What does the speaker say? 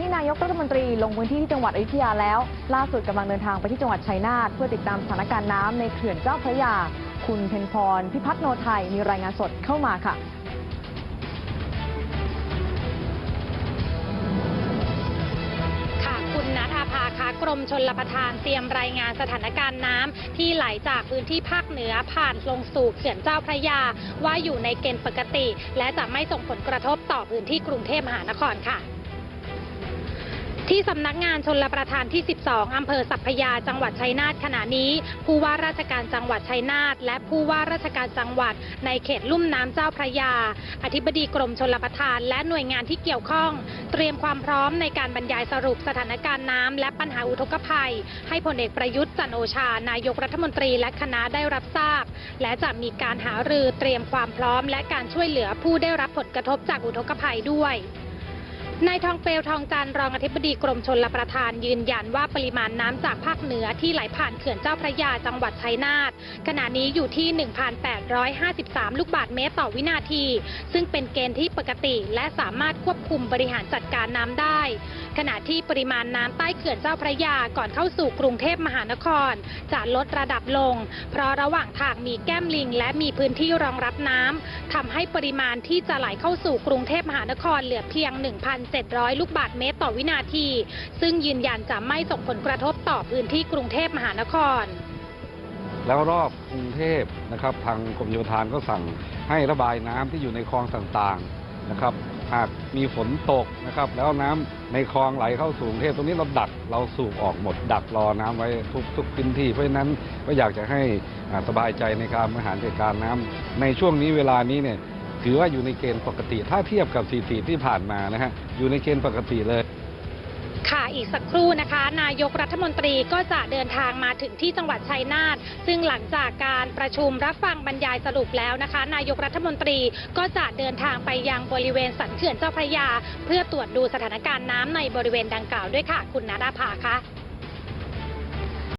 ที่นายกรัฐมนตรีลงพื้นที่ที่จังหวัดอยุธยาแล้ว ล่าสุดกำลังเดินทางไปที่จังหวัดชัยนาทเพื่อติดตามสถานการณ์น้ำในเขื่อนเจ้าพระยา คุณเพนพร พิพัฒน์โนไทยมีรายงานสดเข้ามาค่ะค่ะคุณนัทอาภาคะกรมชนรประทานเตรียมรายงานสถานการณ์น้ำที่ไหลจากพื้นที่ภาคเหนือผ่านลงสู่เขื่อนเจ้าพระยา ว่าอยู่ในเกณฑ์ปกติ และจะไม่ส่งผลกระทบต่อพื้นที่กรุงเทพมหานครค่ะ ที่สำนักงานชนรประทานที่ 12 อำเภอสัพพยา จังหวัดชัยนาทขณะนี้ ผู้ว่าราชการจังหวัดชัยนาทและผู้ว่าราชการจังหวัดในเขตลุ่มน้ำเจ้าพระยา อธิบดีกรมชนลประทาน และหน่วยงานที่เกี่ยวข้อง เตรียมความพร้อมในการบรรยายสรุปสถานการณ์น้ำและปัญหาอุทกภัย ให้พลเอกประยุทธ์จันโอชา นายกรัฐมนตรีและคณะได้รับทราบ และจะมีการหารือเตรียมความพร้อม และการช่วยเหลือผู้ได้รับผลกระทบจากอุทกภัยด้วย นายทองเปลวทองจันทร์รองอธิบดีกรมชลประทานยืนยันว่าปริมาณน้ำจากภาคเหนือที่ไหลผ่านเขื่อนเจ้าพระยาจังหวัดชัยนาทขณะนี้อยู่ที่ 1,853 ลูกบาศก์เมตรต่อวินาที ซึ่งเป็นเกณฑ์ที่ปกติและสามารถควบคุมบริหารจัดการน้ำได้ ขณะที่ปริมาณน้ำใต้เขื่อนเจ้าพระยาก่อนเข้าสู่กรุงเทพมหานคร จะลดระดับลง เพราะระหว่างทางมีแก้มลิง และมีพื้นที่รองรับน้ำทำให้ปริมาณที่จะไหลเข้าสู่กรุงเทพมหานครเหลือเพียง700 ลูกบาศก์เมตรต่อวินาที ซึ่งยืนยันจะไม่ส่งผลกระทบต่อพื้นที่กรุงเทพมหานคร แล้วรอบกรุงเทพนะครับ ทางกรมโยธานก็สั่งให้ระบายน้ำที่อยู่ในคลองต่างๆนะครับหากมีฝนตกนะครับ แล้วน้ำในคลองไหลเข้าสู่กรุงเทพตรงนี้เราดักเราสูบออกหมด ดักรอน้ำไว้ทุกทุกพื้นที่เพราะฉะนั้นก็อยากจะให้สบายใจในการบริหารจัดการน้ำในช่วงนี้เวลานี้เนี่ย ถือว่าอยู่ในเกณฑ์ปกติ ถ้าเทียบกับสถิติที่ผ่านมานะฮะอยู่ในเกณฑ์ปกติเลยค่ะอีกสักครู่นะคะ นายกรัฐมนตรีก็จะเดินทางมาถึงที่จังหวัดชัยนาทซึ่งหลังจากการประชุมรับฟังบรรยายสรุปแล้วนะคะ นายกรัฐมนตรีก็จะเดินทางไปยังบริเวณสันเขื่อนเจ้าพระยา เพื่อตรวจดูสถานการณ์น้ำในบริเวณดังกล่าวด้วยค่ะ คุณนาดาภาคะ